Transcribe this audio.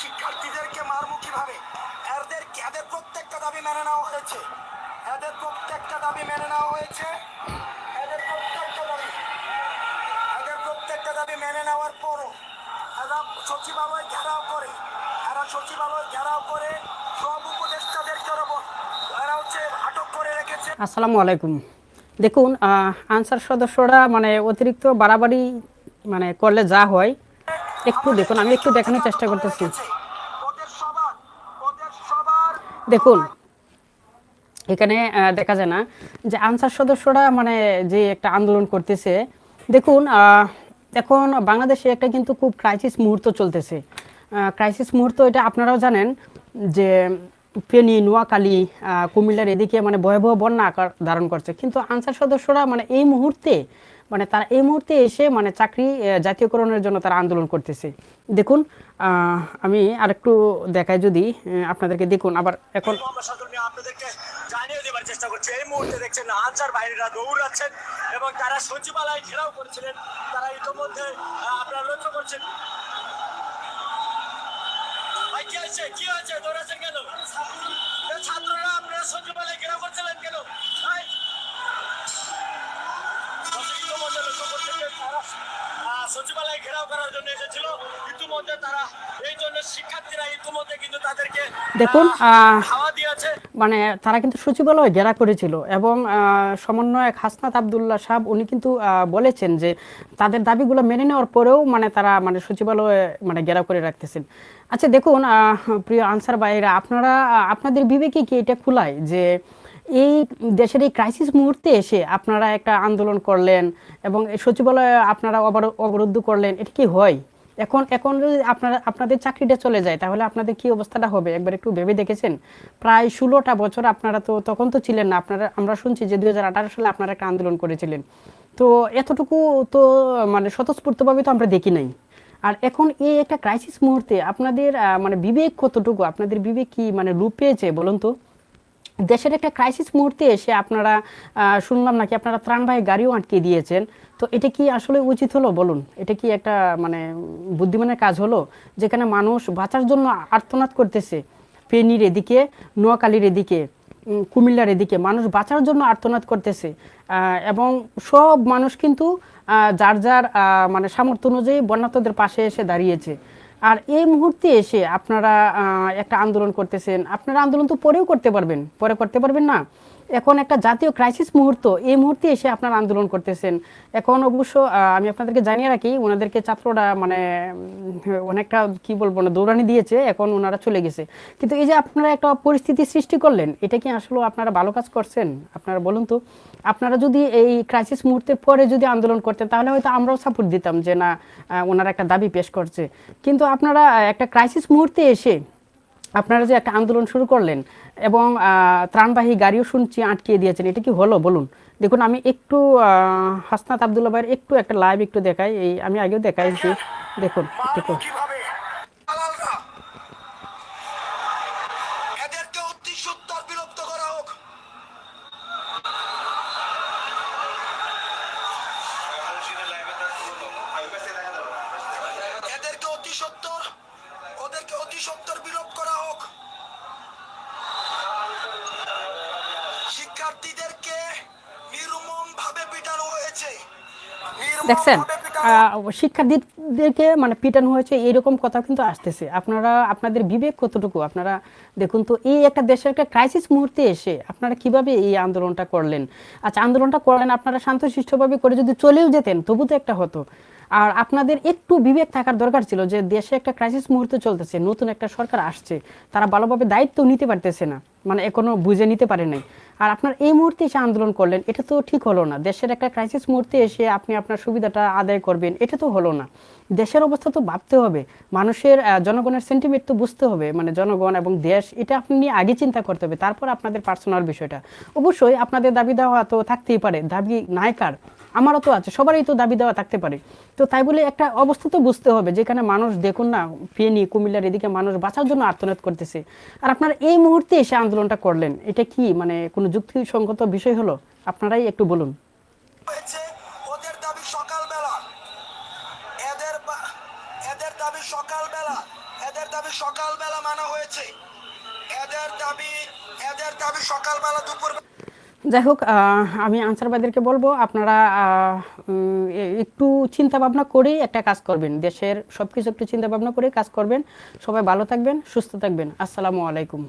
শিক্ষার্থীদেরকে মারবো কীভাবে? এদের এদের প্রত্যেকটা দাবি মেনে নেওয়া হয়েছে। এদের প্রত্যেকটা দাবি মেনে নেওয়া হয়েছে। এদের প্রত্যেকটা দাবি এদের প্রত্যেকটা দাবি মেনে নেওয়ার পরও এরা সচিবালয় ঘেরাও করে। এরা সচিবালয় ঘেরাও করে সব উপদেষ্টাদেরকে এরা হচ্ছে আটক করে রেখেছে। আসসালামু আলাইকুম। দেখুন আনসার সদস্যরা মানে অতিরিক্ত বাড়াবাড়ি মানে করলে যা হয় একটু দেখুন আমি একটু দেখানোর চেষ্টা করতেছি। দেখুন এখানে দেখা যায় না যে আনসার সদস্যরা মানে যে একটা আন্দোলন করতেছে দেখুন এখন বাংলাদেশে একটা কিন্তু খুব ক্রাইসিস মুহূর্ত চলতেছে। ক্রাইসিস মুহূর্ত এটা আপনারাও জানেন যে ফেনী নোয়াখালী আহ, কুমিল্লার এদিকে মানে ভয়াবহ বন্যা আকার ধারণ করছে। কিন্তু আনসার সদস্যরা মানে এই মুহূর্তে মানে তারা এই মুহূর্তে এসে মানে চাকরি জাতীয়করণের জন্য তারা আন্দোলন করতেছে। দেখুন আমি আরেকটু দেখাই যদি আপনাদেরকে দেখুন, আবার এখন ছাত্ররা, আপনারা সচিবালয় ঘেরাও সচিবালয় ঘেরাও করার জন্য এসেছিল। ইতিমধ্যে তারা এই জন্য শিক্ষার্থীরা ইতিমধ্যে কিন্তু তাদেরকে দেখুন মানে তারা কিন্তু সচিবালয় ঘেরা করেছিল এবং সমন্বয়ক হাসনাত আবদুল্লাহ সাহেব উনি কিন্তু আহ, বলেছেন যে তাদের দাবিগুলো মেনে নেওয়ার পরেও মানে তারা মানে সচিবালয়ে মানে ঘেরাও করে রাখতেছেন। আচ্ছা দেখুন আহ, প্রিয় আনসার ভাইরা আপনারা আপনাদের বিবেকে কি এটা খুলায় যে এই দেশের এই ক্রাইসিস মুহূর্তে এসে আপনারা একটা আন্দোলন করলেন এবং সচিবালয়ে আপনারা অবরো- অবরুদ্ধ করলেন, এটা কি হয়? এখন এখন যদি আপনারা, আপনাদের চাকরিটা চলে যায়, তাহলে আপনাদের কি অবস্থাটা হবে? একবার একটু ভেবে দেখেছেন? প্রায় ষোলোটা বছর আপনারা তো, তখন তো ছিলেন না। আপনারা, আমরা শুনছি যে দুই হাজার আঠারো সালে আপনারা একটা আন্দোলন করেছিলেন। তো এতটুকু তো মানে স্বতঃস্ফূর্তভাবে তো আমরা দেখি নাই। আর এখন এই একটা ক্রাইসিস মুহূর্তে আপনাদের মানে বিবেক কতটুকু? আপনাদের বিবেক কি মানে রূপ পেয়েছে বলুন তো? দেশের একটা ক্রাইসিস মুহূর্তে এসে আপনারা শুনলাম নাকি আপনারা ত্রাণবাহী গাড়িও আটকে দিয়েছেন। তো এটা কি আসলে উচিত হলো বলুন? এটা কি একটা মানে বুদ্ধিমানের কাজ হলো? যেখানে মানুষ বাঁচার জন্য আর্তনাদ করতেছে। ফেনীর এদিকে, নোয়াখালীর এদিকে কুমিল্লার এদিকে মানুষ বাঁচার জন্য আর্তনাদ করতেছে। এবং সব মানুষ কিন্তু যার যার মানে সামর্থ্য অনুযায়ী বন্যাতদের পাশে এসে দাঁড়িয়েছে। আর এই মুহূর্তে এসে আপনারা একটা আন্দোলন করতেছেন। আপনারা আন্দোলন তো পরেও করতে পারবেন, পরে করতে পারবেন না। এখন একটা জাতীয় ক্রাইসিস মুহূর্ত, এই মুহূর্তে এসে আপনার আন্দোলন করতেছেন। এখন অবশ্য আমি আপনাদেরকে জানিয়ে রাখি, ওনাদেরকে ছাত্ররা মানে অনেকটা কি বলব না, দৌড়ানি দিয়েছে, এখন ওনারা চলে গেছে। কিন্তু এই যে আপনারা একটা পরিস্থিতি সৃষ্টি করলেন, এটা কি আসলে আপনারা ভালো কাজ করছেন? আপনারা বলুন তো, আপনারা যদি এই ক্রাইসিস মুহূর্তের পরে যদি আন্দোলন করতেন, তাহলে হয়তো আমরাও সাপোর্ট দিতাম যে না ওনারা একটা দাবি পেশ করছে। কিন্তু আপনারা একটা ক্রাইসিস মুহূর্তে এসে আপনারা যে একটা আন্দোলন শুরু করলেন এবং ত্রাণবাহী গাড়িও শুনছি, আটকিয়ে দিয়েছেন, এটা কি হলো? বলুন। দেখুন, আমি একটু হাসনাত আবদুল্লা ভাইয়ের একটু একটা লাইভ একটু দেখাই। এই, আমি আগেও দেখাইছি। দেখুন দেখুন শিক্ষার্থীদেরকে নির্মম ভাবে পিটানো হয়েছে। দেখছেন নির্মমভাবে শিক্ষার্থীদেরকে মানে পিটানো হয়েছে এরকম কথা কিন্তু আসতেছে। আপনারা আপনাদের বিবেক কতটুকু? আপনারা দেখুন তো এই একটা দেশের একটা ক্রাইসিস মুহূর্তে এসে আপনারা কীভাবে এই আন্দোলনটা করলেন? আচ্ছা আন্দোলনটা করলেন আপনারা শান্তশিষ্টভাবে করে যদি চলেও যেতেন তবু তো একটা হতো। আর আপনাদের একটু বিবেক থাকার দরকার ছিল যে দেশে একটা ক্রাইসিস মুহূর্তে চলতেছে নতুন একটা সরকার আসছে তারা ভালোভাবে দায়িত্ব নিতে পারতেছে না। মানে এখনও বুঝে নিতে পারে নাই। আর আপনার এই মুহূর্তে এসে আন্দোলন করলেন, এটা তো ঠিক হলো না। দেশের একটা ক্রাইসিস মুহূর্তে এসে আপনি আপনার সুবিধাটা আদায় করবেন, এটা তো হলো না। দেশের অবস্থা তো ভাবতে হবে, মানুষের জনগণের সেন্টিমেন্ট তো বুঝতে হবে মানে জনগণ এবং দেশ, এটা আপনি আগে চিন্তা করতে হবে, তারপর আপনাদের পার্সোনাল বিষয়টা। অবশ্যই আপনাদের দাবি দেওয়া তো থাকতেই পারে, দাবি নায়কার আমারও তো আছে, সবারই তো দাবি দেওয়া থাকতে পারে। তো তাই বলে একটা অবস্থা তো বুঝতে হবে, যেখানে মানুষ দেখুন না ফেনি কুমিল্লার এদিকে মানুষ বাঁচার জন্য আর্তনাদ করতেছে। আর আপনারা এই মুহূর্তে এসে আন্দোলনটা করলেন, এটা কি মানে কোনো যুক্তিসঙ্গত বিষয় হলো? আপনারাই একটু বলুন। সকালবেলা মানা হয়েছে। এদের দাবি এদের দাবি সকালবেলা দুপুর যাই হোক আমি আনসারবাদীদেরকে বলব, আপনারা একটু চিন্তা ভাবনা করেই একটা কাজ করবেন। দেশের সব কিছু একটু চিন্তা ভাবনা করেই কাজ করবেন। সবাই ভালো থাকবেন, সুস্থ থাকবেন। আসসালামু আলাইকুম।